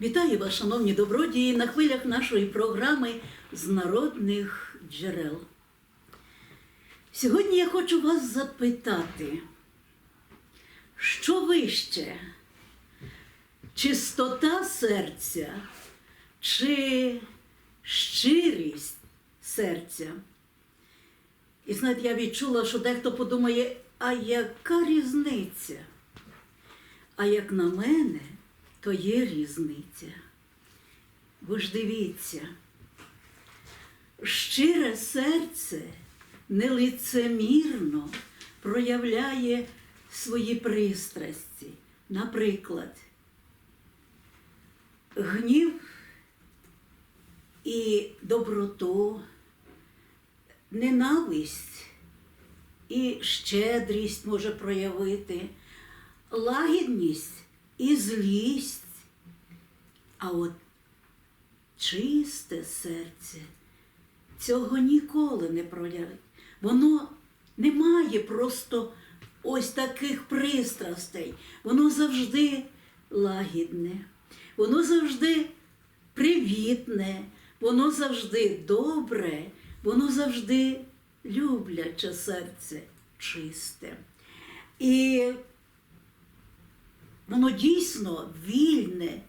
Вітаю вас, шановні добродії, на хвилях нашої програми з народних джерел. Сьогодні я хочу вас запитати, що вище? Чистота серця чи щирість серця? І знаєте, я відчула, що дехто подумає, а яка різниця? А як на мене, то є різниця. Ви ж дивіться, щире серце нелицемірно проявляє свої пристрасті. Наприклад, гнів і доброту, ненависть і щедрість може проявити, лагідність і злість. А от чисте серце цього ніколи не проявить. Воно не має просто ось таких пристрастей. Воно завжди лагідне, воно завжди привітне, воно завжди добре, воно завжди любляче серце чисте. І воно дійсно вільне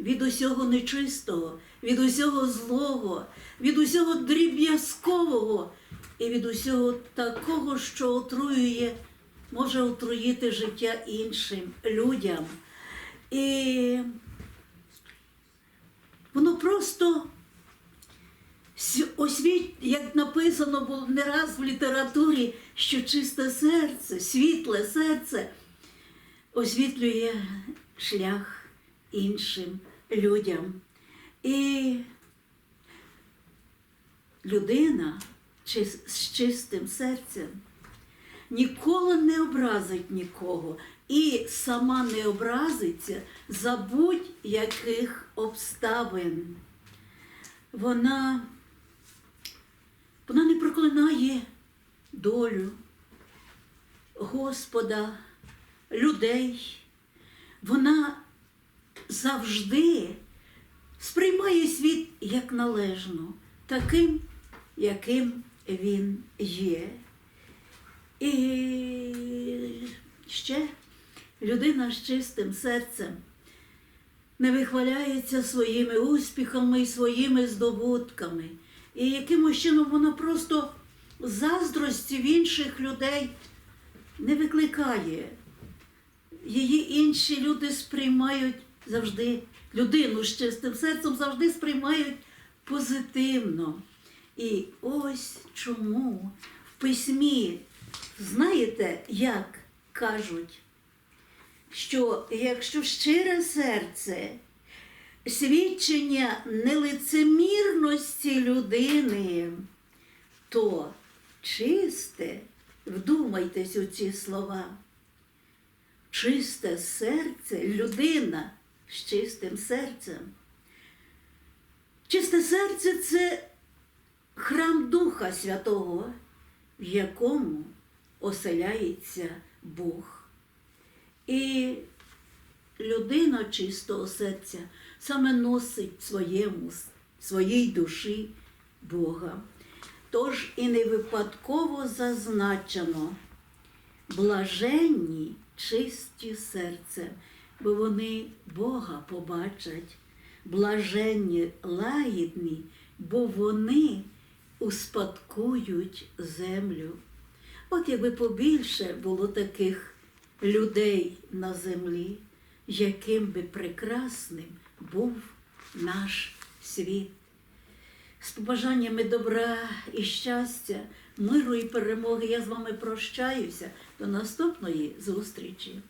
від усього нечистого, від усього злого, від усього дріб'язкового і від усього такого, що отруює, може отруїти життя іншим людям. І воно просто освіт, як написано було не раз в літературі, що чисте серце, світле серце освітлює шлях іншим людям. І людина з чистим серцем ніколи не образить нікого і сама не образиться за будь-яких обставин. Вона, вона не проклинає долю Господа, людей. Вона завжди сприймає світ як належно, таким, яким він є. І ще людина з чистим серцем не вихваляється своїми успіхами і своїми здобутками. І якимось чином вона просто заздрості в інших людей не викликає. Її інші люди сприймають завжди, людину з чистим серцем завжди сприймають позитивно. І ось чому в письмі, знаєте, як кажуть, що якщо щире серце, свідчення нелицемірності людини, то чисте, вдумайтесь у ці слова, чисте серце, людина з чистим серцем. Чисте серце це храм Духа Святого, в якому оселяється Бог. І людина чистого серця саме носить своєму, своїй душі Бога. Тож і не випадково зазначено блаженні чисті серцем, бо вони Бога побачать, блаженні лагідні, бо вони успадкують землю. От якби побільше було таких людей на землі, яким би прекрасним був наш світ. З побажаннями добра і щастя, миру і перемоги я з вами прощаюся. До наступної зустрічі.